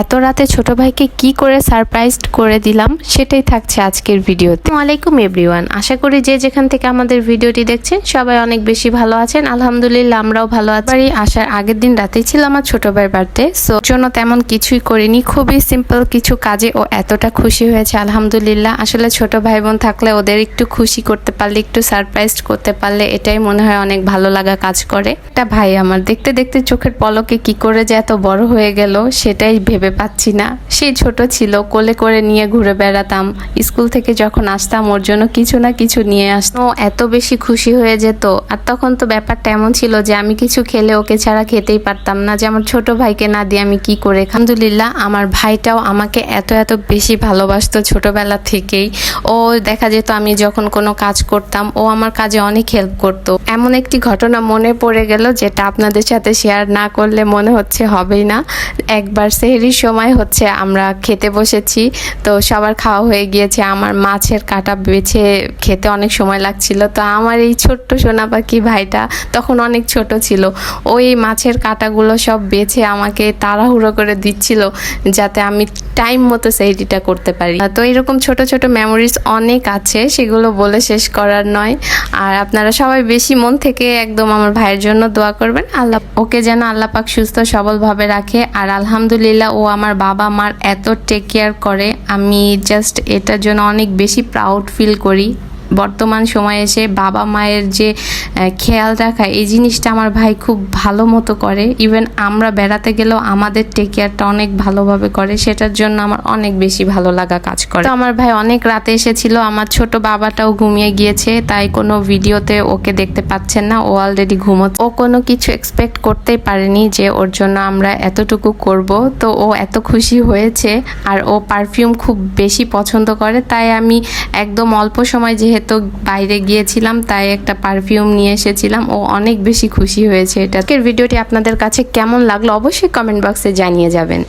এত রাতে ছোট ভাইকে কি করে সারপ্রাইজ করে দিলাম, সেটাই থাকছে আজকের ভিডিওতে। ওয়ালাইকুম এভরিওয়ান আশা করি যে যেখান থেকে আমাদের ভিডিওটি দেখছেন, সবাই অনেক বেশি ভালো আছেন। আলহামদুলিল্লাহ, আমরাও ভালো আছি। আসার আগের দিন রাতেই ছিল আমার ছোট ভাইয়ের বার্থডে সো জন্য তেমন কিছুই করিনি। খুবই সিম্পল কিছু কাজে ও এতটা খুশি হয়েছে, আলহামদুলিল্লাহ। আসলে ছোট ভাই বোন থাকলে ওদের একটু খুশি করতে পারলে, একটু সারপ্রাইজ করতে পারলে, এটাই মনে হয় অনেক ভালো লাগা কাজ করে। একটা ভাই আমার দেখতে দেখতে চোখের পলকে কি করে যে এত বড় হয়ে গেল, সেটাই ভেবে পাচ্ছি না। সেই ছোট ছিল, কোলে করে নিয়ে ঘুরে বেড়াতাম। স্কুল থেকে যখন আসতাম, ওর জন্য কিছু না কিছু নিয়ে আসতো। এত বেশি খুশি হয়ে যেত। আর তখন তো ব্যাপারটা এমন ছিল যে, আমি কিছু খেলে ওকে ছাড়া খেতেই পারতাম না। যে, আমার ছোট ভাইকে না দিয়ে আমি কি করে? আলহামদুলিল্লাহ, আমার ভাইটাও আমাকে এত এত বেশি ভালোবাসতো ছোটবেলা থেকেই। ও দেখা যেত, আমি যখন কোনো কাজ করতাম, ও আমার কাজে অনেক হেল্প করতো। এমন একটি ঘটনা মনে পড়ে গেল, যেটা আপনাদের সাথে শেয়ার না করলে মনে হচ্ছে হবেই না। একবার সেহরির সময় হচ্ছে আমরা খেতে বসেছি। তো সবার খাওয়া হয়ে গিয়েছে। আমার মাছের কাটা বেছে খেতে অনেক সময় লাগছিল। তো আমার এই ছোট্ট সোনা পাখি ভাইটা তখন অনেক ছোট ছিল। ওই মাছের কাটাগুলো সব বেছে আমাকে তাড়াহুড়ো করে দিচ্ছিল যাতে আমি টাইম মতো সেহরিটা করতে পারি। তো এরকম ছোট ছোট মেমোরিজ অনেক আছে, সেগুলো বলে শেষ করার নয়। আর আপনারা সবাই বেশি মন থেকে একদম আমার ভাইয়ের জন্য দোয়া করবেন। আল্লাহ ওকে যেন আল্লাহ পাক সুস্থ সবলভাবে রাখে। আর আলহামদুলিল্লাহ ও আমার বাবা মার এত টেক কেয়ার করে, আমি জাস্ট এটার জন্য অনেক বেশি প্রাউড ফিল করি। বর্তমান সময়ে এসে বাবা মায়ের যে খেয়াল রাখা, এই জিনিসটা আমার ভাই খুব ভালো মতো করে। ইভেন আমরা বেড়াতে গেলেও আমাদের টেক কেয়ারটা অনেক ভালোভাবে করে। সেটার জন্য আমার অনেক বেশি ভালো লাগা কাজ করে। আমার ভাই অনেক রাতে এসেছিল। আমার ছোট বাবাটাও ঘুমিয়ে গিয়েছে, তাই কোনো ভিডিওতে ওকে দেখতে পাচ্ছেন না। ও অলরেডি ঘুমোচ্ছে। ও কোনো কিছু এক্সপেক্ট করতেই পারেনি যে ওর জন্য আমরা এতটুকু করব। তো ও এত খুশি হয়েছে, আর ও পারফিউম খুব বেশি পছন্দ করে। তাই আমি একদম অল্প সময় যেহেতু বাইরে গিয়েছিলাম, তাই একটা পারফিউম নিয়ে এসেছিলাম। ও অনেক বেশি খুশি হয়েছে এটা। ভিডিওটি আপনাদের কাছে কেমন লাগল অবশ্যই কমেন্ট বক্সে জানিয়ে যাবেন।